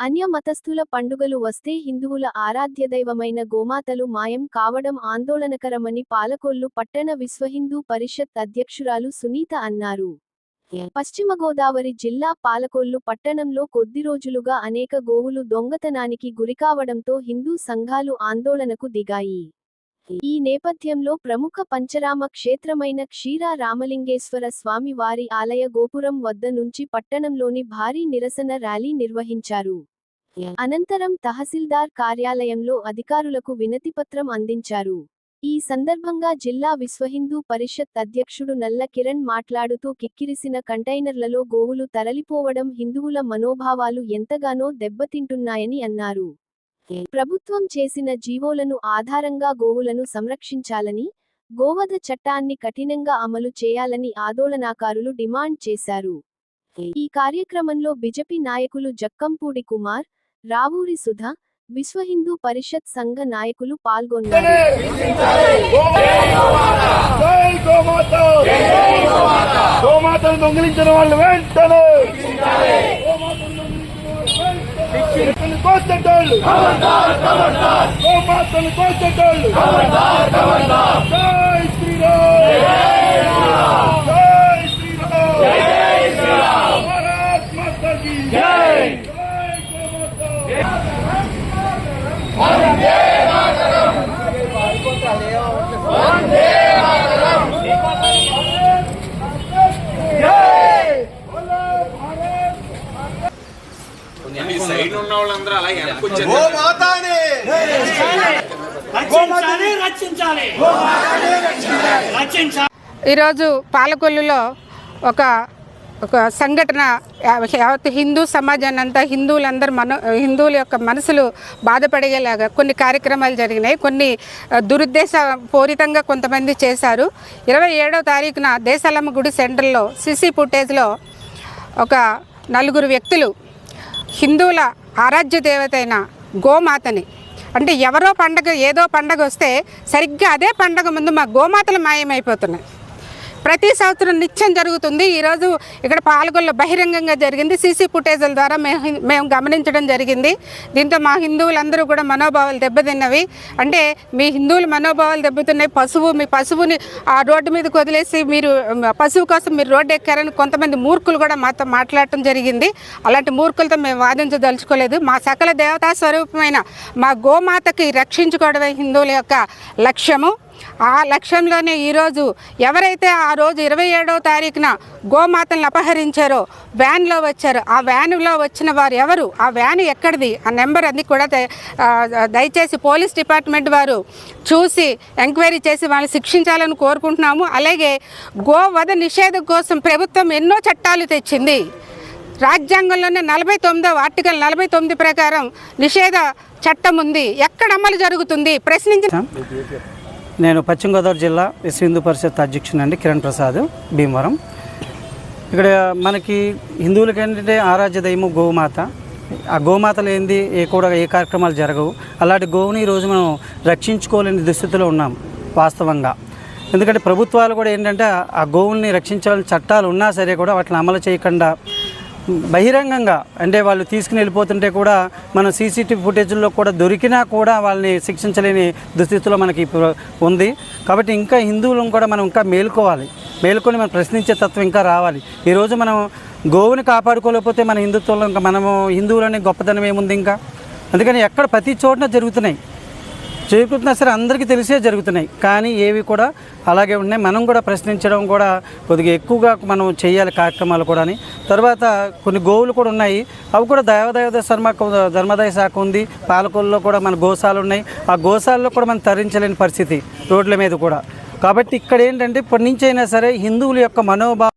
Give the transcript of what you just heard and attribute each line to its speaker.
Speaker 1: అన్య మతస్థుల పండుగలు వస్తే హిందువుల ఆరాధ్య దైవమైన గోమాతలు మాయం కావడం ఆందోళనకరమని పాలకొల్లు పట్టణ విశ్వహిందూ పరిషత్ అధ్యక్షురాలు సునీత అన్నారు. పశ్చిమ గోదావరి జిల్లా పాలకొల్లు పట్టణంలో కొద్ది రోజులుగా అనేక గోవులు దొంగతనానికి గురికావడంతో హిందూ సంఘాలు ఆందోళనకు దిగాయి. ఈ నేపథ్యంలో ప్రముఖ పంచరామ క్షేత్రమైన క్షీర రామలింగేశ్వర స్వామి వారి ఆలయ గోపురం వద్ద నుంచి పట్టణంలోని భారీ నిరసన ర్యాలీ నిర్వహించారు. అనంతరం తహసీల్దార్ కార్యాలయంలో అధికారులకు వినతిపత్రం అందించారు. ఈ సందర్భంగా జిల్లా విశ్వహిందూ పరిషత్ అధ్యక్షుడు నల్ల కిరణ్ మాట్లాడుతూ కిక్కిరిసిన కంటైనర్లలో గోవులు తరలిపోవడం హిందువుల మనోభావాలు ఎంతగానో దెబ్బతింటున్నాయని అన్నారు. ప్రభుత్వం చేసిన జీవోలను ఆధారంగా గోవులను సంరక్షించాలని గోవధ చట్టాన్ని కఠినంగా అమలు చేయాలని ఆందోళనకారులు డిమాండ్ చేశారు. ఈ కార్యక్రమంలో బిజెపి నాయకులు జక్కంపూడి కుమార్ రావూరి సుధ విశ్వ హిందూ పరిషత్ సంఘ నాయకులు పాల్గొన్నారు.
Speaker 2: దొంగిలించిన వాళ్ళు వెంటనే! కోసేటోళ్ళు! గోమాతను కోసేటోళ్ళు! శ్రీరామ్ జై శ్రీరామ్ భారత్ మాతా కీ జై గోమాత
Speaker 3: ఈ సైడ్
Speaker 4: రక్షించాలి.
Speaker 5: ఈరోజు పాలకొల్లులో ఒక ఒక సంఘటన యావత్ హిందూ సమాజాన్ని అంతా హిందువులందరూ మన హిందువుల యొక్క మనసులు బాధపడేలాగా కొన్ని కార్యక్రమాలు జరిగినాయి. కొన్ని దురుద్దేశ పూరితంగా కొంతమంది చేశారు. ఇరవై ఏడవ తారీఖున దేశాలమ్మ గుడి సెంటర్లో సిసి ఫుటేజ్లో ఒక నలుగురు వ్యక్తులు హిందువుల ఆరాధ్య దేవత అయిన గోమాతని. అంటే ఎవరో పండగ ఏదో పండగ వస్తే సరిగ్గా అదే పండగ ముందు మా గోమాతలు మాయమైపోతున్నాయి. ప్రతి సంవత్సరం నిత్యం జరుగుతుంది. ఈరోజు ఇక్కడ పాల్గొల్లో బహిరంగంగా జరిగింది. సీసీ ఫుటేజ్ల ద్వారా మేము మేము గమనించడం జరిగింది. దీంతో మా హిందువులందరూ కూడా మనోభావాలు దెబ్బతిన్నవి. అంటే మీ హిందువుల మనోభావాలు దెబ్బతిన్నాయి. పశువు మీ పశువుని ఆ రోడ్డు మీదకి వదిలేసి మీరు పశువు కోసం మీరు రోడ్డు ఎక్కారని కొంతమంది మూర్ఖులు కూడా మాతో మాట్లాడటం జరిగింది. అలాంటి మూర్ఖులతో మేము వాదించదలుచుకోలేదు. మా సకల దేవతా స్వరూపమైన మా గోమాతకి రక్షించుకోవడమే హిందువుల యొక్క లక్ష్యము. ఆ లక్ష్యంలోనే ఈరోజు ఎవరైతే ఆ రోజు ఇరవై ఏడవ తారీఖున గోమాతలను అపహరించారో వ్యాన్లో వచ్చారో ఆ వ్యాన్లో వచ్చిన వారు ఎవరు? ఆ వ్యాన్ ఎక్కడిది? ఆ నెంబర్ అన్ని కూడా దయచేసి పోలీస్ డిపార్ట్మెంట్ వారు చూసి ఎంక్వైరీ చేసి వాళ్ళని శిక్షించాలని కోరుకుంటున్నాము. అలాగే గోవధ నిషేధం కోసం ప్రభుత్వం ఎన్నో చట్టాలు తెచ్చింది. రాజ్యాంగంలోనే నలభై తొమ్మిదో ఆర్టికల్ నలభై తొమ్మిది ప్రకారం నిషేధ చట్టం ఉంది. ఎక్కడ అమలు జరుగుతుంది? ప్రశ్నించిన
Speaker 6: నేను పశ్చిమ గోదావరి జిల్లా విశ్వ హిందూ పరిషత్ అధ్యక్షుడు అండి కిరణ్ ప్రసాద్ భీమవరం. ఇక్కడ మనకి హిందువులకి ఏంటంటే ఆరాధ్య దైవం గోమాత. ఆ గోమాతలు ఏంది ఏ కూడా ఏ కార్యక్రమాలు జరగవు. అలాంటి గోవుని ఈరోజు మనం రక్షించుకోలేని దుస్థితిలో ఉన్నాం వాస్తవంగా. ఎందుకంటే ప్రభుత్వాలు కూడా ఏంటంటే ఆ గోవుల్ని రక్షించాలని చట్టాలు ఉన్నా సరే కూడా వాటిని అమలు చేయకుండా బహిరంగంగా అంటే వాళ్ళు తీసుకుని వెళ్ళిపోతుంటే కూడా మనం సీసీటీవీ ఫుటేజ్లో కూడా దొరికినా కూడా వాళ్ళని శిక్షించలేని దుస్థితిలో మనకి ఇప్పుడు ఉంది. కాబట్టి ఇంకా హిందువులను కూడా మనం ఇంకా మేలుకోవాలి. మేలుకొని మనం ప్రశ్నించే తత్వం ఇంకా రావాలి. ఈరోజు మనం గోవుని కాపాడుకోలేకపోతే మన హిందుత్వంలో ఇంకా మనము హిందువులని గొప్పతనం ఏముంది ఇంకా? అందుకని ఎక్కడ ప్రతి చోటన జరుగుతున్నాయి. జరుగుతున్నా సరే అందరికీ తెలిసే జరుగుతున్నాయి. కానీ ఏవి కూడా అలాగే ఉన్నాయి. మనం కూడా ప్రశ్నించడం కూడా కొద్దిగా ఎక్కువగా మనం చేయాలి కార్యక్రమాలు కూడా తర్వాత కొన్ని గోవులు కూడా ఉన్నాయి. అవి కూడా దైవదైవ శర్మ ధర్మదాయ శాఖ ఉంది. పాలకొల్లో కూడా మన గోశాలు ఉన్నాయి. ఆ గోశాలలో కూడా మనం తరించలేని పరిస్థితి రోడ్ల మీద కూడా. కాబట్టి ఇక్కడ ఏంటంటే ఇప్పటి నుంచి అయినా సరే హిందువుల యొక్క మనోభావం